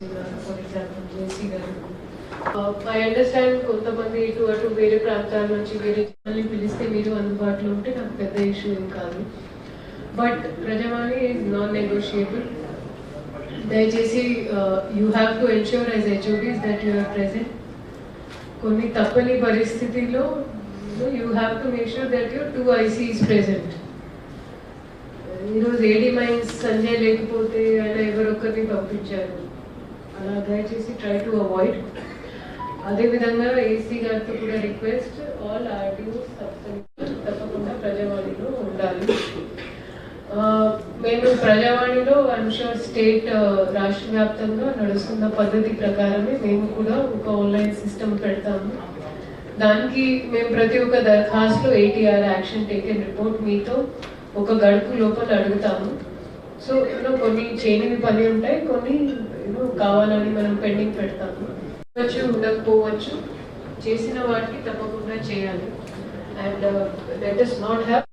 For example JC గారు I understand కొంతమంది ఇటు అటు వేరే ప్రాంతాల నుంచి వేరే జిల్లాల్ని పిలిస్తే మీరు అందుబాటులో ఉంటే నాకు పెద్ద ఇష్యూ ఏం కాదు. But Prajavani is non negotiable దయచేసి you have to ensure as HOBs that you are present కొన్ని తప్పని పరిస్థితిలో you have to make sure that your two ICs present ఈరోజు ఏడీ మైన్స్ సంజయ్ లేకపోతే ఆయన ఎవరొక్కరిని పంపించారు. అలా దయచేసి ట్రై టు అవాయిడ్ అదేవిధంగా ఏసీ గారితో కూడా రిక్వెస్ట్ ఆల్ ఆర్టీఓస్ తప్పకుండా ప్రజావాణిలో ఉండాలి. మేము ప్రజావాణిలో ఐఎమ్ స్టేట్ రాష్ట్ర వ్యాప్తంగా నడుస్తున్న పద్ధతి ప్రకారమే మేము కూడా ఒక ఆన్లైన్ సిస్టమ్ పెడతాము. దానికి మేము ప్రతి ఒక్క దరఖాస్తులో ఏటీఆర్ యాక్షన్ టేకెన్ రిపోర్ట్ మీతో ఒక గడుపు లోపల అడుగుతాము. సో ఇందులో కొన్ని చేయనివి పని ఉంటాయి కొన్ని కావాలని మనం పెండింగ్ పెడతాము ఉండొచ్చు ఉండకపోవచ్చు చేసిన వాటికి తప్పకుండా చేయాలి. And let us not have